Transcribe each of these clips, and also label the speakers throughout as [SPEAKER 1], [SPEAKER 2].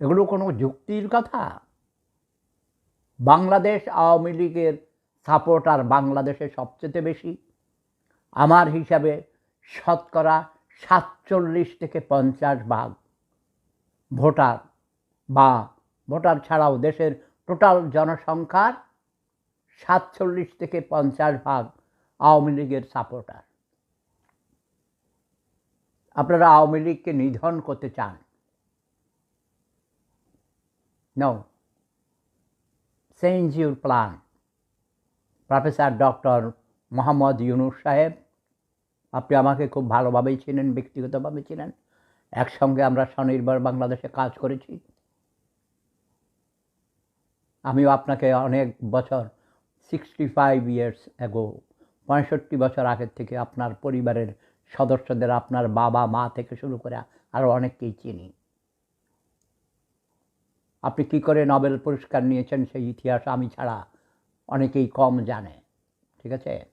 [SPEAKER 1] এগুলো কোনো যুক্তির কথা। বাংলাদেশ আওয়ামী লীগের সাপোর্টার বাংলাদেশে সবচেয়ে বেশি। আমার হিসাবে শতকরা সাতচল্লিশ থেকে পঞ্চাশ ভাগ ভোটার বা ভোটার ছাড়াও দেশের টোটাল জনসংখ্যার সাতচল্লিশ থেকে পঞ্চাশ ভাগ আওয়ামী লীগের সাপোর্টার আপনারা আওয়ামী লীগকে নিধন করতে চান no change your plan professor doctor Mohammad Yunus সাহেব আপনি আমাকে খুব ভালোভাবেই চিনেন, ব্যক্তিগতভাবে চিনেন। একসঙ্গে আমরা স্বনির্ভর বাংলাদেশে কাজ করেছি। আমিও আপনাকে অনেক বছর সিক্সটি ফাইভ ইয়ার্স অ্যাগো পঁয়ষট্টি বছর আগের থেকে আপনার পরিবারের সদস্যদের, আপনার বাবা মা থেকে শুরু করে আরও অনেককেই চিনি। আপনি কি করে নোবেল পুরস্কার নিয়েছেন সেই ইতিহাস আমি ছাড়া অনেকেই কম জানে, ঠিক আছে?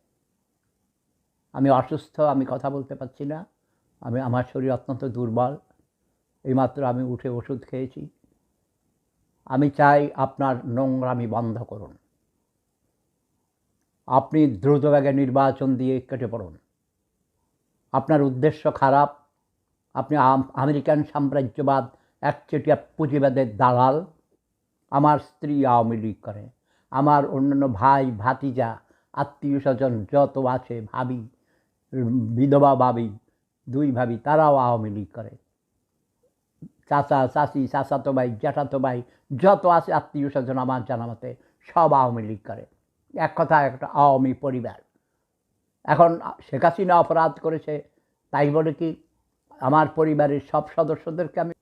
[SPEAKER 1] আমি অসুস্থ, আমি কথা বলতে পারছি না, আমি, আমার শরীর অত্যন্ত দুর্বল, এইমাত্র আমি উঠে ওষুধ খেয়েছি। আমি চাই আপনার নোংরামি বন্ধ করুন। আপনি দ্রুতবেগে নির্বাচন দিয়ে কেটে পড়ুন। আপনার উদ্দেশ্য খারাপ, আপনি আম- আমেরিকান সাম্রাজ্যবাদ একচেটিয়া পুঁজিবাদের দালাল, আমার স্ত্রী আওয়ামী লীগ করে, আমার অন্যান্য ভাই, ভাতিজা, আত্মীয় স্বজন যত আছে, ভাবি, বিধবা ভাবি, দুই ভাবি, তারাও আওয়ামী লীগ করে। চাচা, চাচি, চাচাতো ভাই, জ্যাঠাতো ভাই, যত আছে, আত্মীয় স্বজন, আমার জানা মতে সব আওয়ামী লীগ করে। এক কথা একটা আওয়ামী পরিবার। এখন শেখ হাসিনা অপরাধ করেছে, তাই বলে কি, আমার পরিবারের সব সদস্যদেরকে আমি